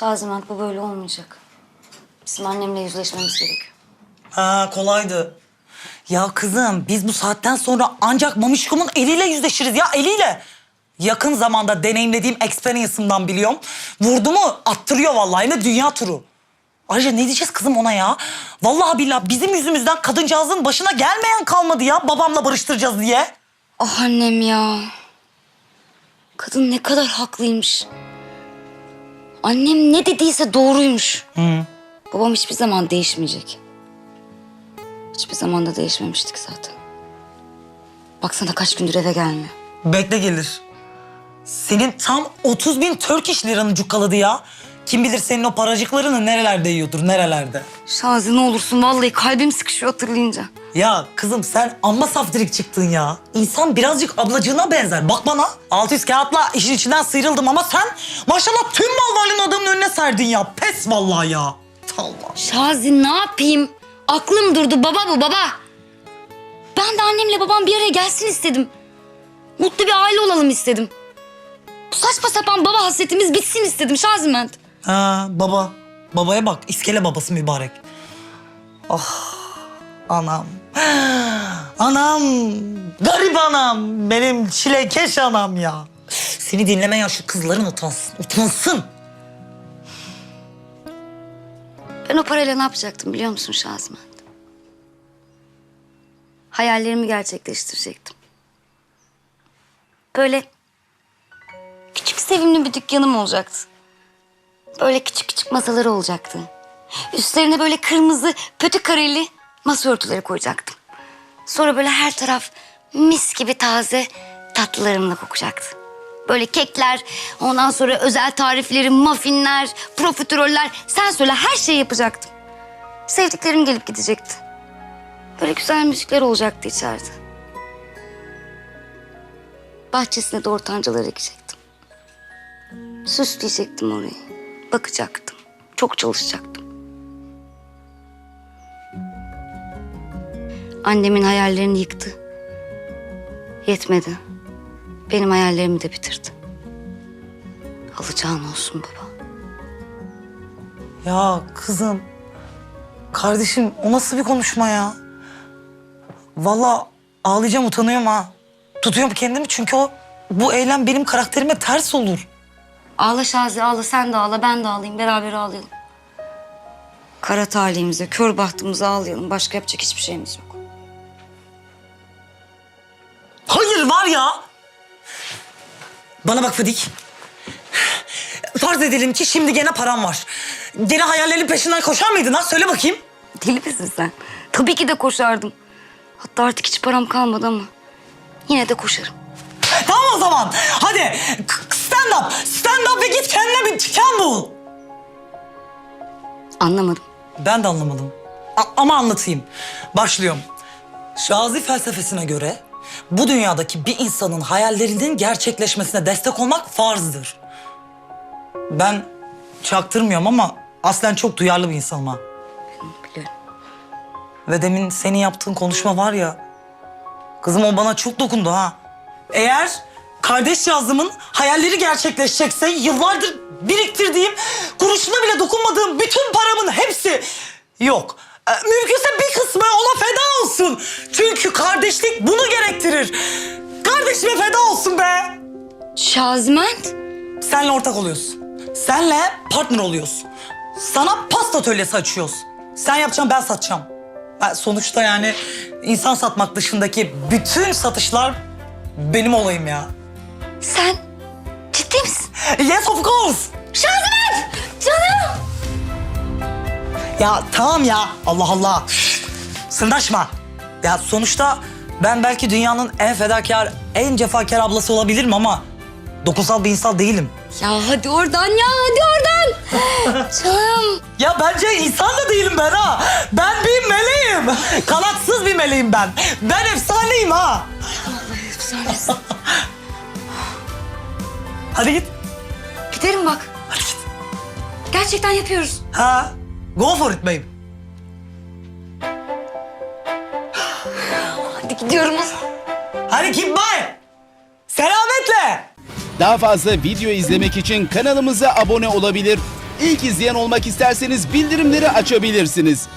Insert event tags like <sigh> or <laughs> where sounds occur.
Şaziment bu böyle olmayacak. Bizim annemle yüzleşmemiz gerekiyor. Ha kolaydı. Ya kızım biz bu saatten sonra ancak Mamişkom'un eliyle yüzleşiriz ya eliyle. Yakın zamanda deneyimlediğim experience'ımdan biliyorum. Vurdu mu attırıyor vallahi ne dünya turu. Ayrıca ne diyeceğiz kızım ona ya? Vallahi billahi bizim yüzümüzden kadıncağızın başına gelmeyen kalmadı ya babamla barıştıracağız diye. Ah annem ya. Kadın ne kadar haklıymış. Annem ne dediyse doğruymuş. Babam hiçbir zaman değişmeyecek. Hiçbir zaman da değişmemiştik zaten. Baksana kaç gündür eve gelmiyor. Bekle gelir. Senin tam 30 bin Turkish liranı cukkaladı ya. Kim bilir senin o paracıklarını nerelerde yiyordur, nerelerde. Şazi ne olursun vallahi kalbim sıkışıyor hatırlayınca. Ya kızım sen amma saftirik çıktın ya. İnsan birazcık ablacığına benzer. Bak bana 600 kağıtla işin içinden sıyrıldım ama sen maşallah tüm mal varlığını adamın önüne serdin ya. Pes vallahi ya. Allah. Şazi ne yapayım? Aklım durdu baba bu baba. Ben de annemle babam bir araya gelsin istedim. Mutlu bir aile olalım istedim. Bu saçma sapan baba hasretimiz bitsin istedim Şaziment. Ha baba. Babaya bak iskele babası mübarek. Ah anam. Anam. Garip anam. Benim çilekeş anam ya. Seni dinlemeyen şu kızların utansın. Utansın. Ben o parayla ne yapacaktım biliyor musun Şaziment? Hayallerimi gerçekleştirecektim. Böyle küçük sevimli bir dükkanım olacaktı. Böyle küçük küçük masaları olacaktı. Üstlerine böyle kırmızı pötü kareli masa örtüleri koyacaktım. Sonra böyle her taraf mis gibi taze tatlılarımla kokacaktı. Böyle kekler, ondan sonra özel tariflerim, muffinler, profiteroller. Sen söyle her şeyi yapacaktım. Sevdiklerim gelip gidecekti. Böyle güzel müzikler olacaktı içeride. Bahçesine de ortancalar ekecektim. Süsleyecektim orayı. Bakacaktım. Çok çalışacaktım. Annemin hayallerini yıktı. Yetmedi. Benim hayallerimi de bitirdi. Alacağın olsun baba. Ya kızım. Kardeşim o nasıl bir konuşma ya? Vallahi ağlayacağım utanıyorum ha. Tutuyorum kendimi çünkü o bu eylem benim karakterime ters olur. Ağla Şazi ağla sen de ağla ben de ağlayayım beraber ağlayalım. Kara talihimize, kör bahtımıza ağlayalım. Başka yapacak hiçbir şeyimiz yok. Hayır var ya. Bana bak Fadik. Farz edelim ki şimdi gene param var. Gene hayallerin peşinden koşar mıydın ha? Söyle bakayım. Deli misin sen? Tabii ki de koşardım. Hatta artık hiç param kalmadı ama yine de koşarım. Tamam o zaman. Hadi k- stand up. Stand up ve git kendine bir dükkan bul. Anlamadım. Ben de anlamadım. A- ama anlatayım. Başlıyorum. Şazi felsefesine göre bu dünyadaki bir insanın hayallerinin gerçekleşmesine destek olmak farzdır. Ben çaktırmıyorum ama aslen çok duyarlı bir insanım ha. Biliyorum. Ve demin senin yaptığın konuşma var ya... Kızım o bana çok dokundu ha. Eğer kardeş yazımın hayalleri gerçekleşecekse yıllardır biriktirdiğim, kuruşuna bile dokunmadığım bütün paramın hepsi yok. Ee, mümkünse bir kısmı ona feda olsun. Çünkü kardeşlik bunu gerektirir. Kardeşime feda olsun be. Şaziment? Senle ortak oluyoruz. Senle partner oluyoruz. Sana pasta atölyesi açıyoruz. Sen yapacaksın ben satacağım. Ha, sonuçta yani insan satmak dışındaki bütün satışlar benim olayım ya. Sen ciddi misin? Yes of course. Şaziment! Canım! Ya tamam ya Allah Allah. Sırnaşma. Ya sonuçta ben belki dünyanın en fedakar, en cefakar ablası olabilirim ama dokunsal bir insan değilim. Ya hadi oradan ya hadi oradan. <laughs> Canım. Ya bence insan da değilim ben ha. Ben bir meleğim. Kanatsız bir meleğim ben. Ben efsaneyim ha. Efsanesin. <laughs> Hadi git. Giderim bak. Hadi git. Gerçekten yapıyoruz. Ha? Go for it babe. Hadi gidiyoruz. Hadi keep bye. Selametle. Daha fazla video izlemek için kanalımıza abone olabilir. İlk izleyen olmak isterseniz bildirimleri açabilirsiniz.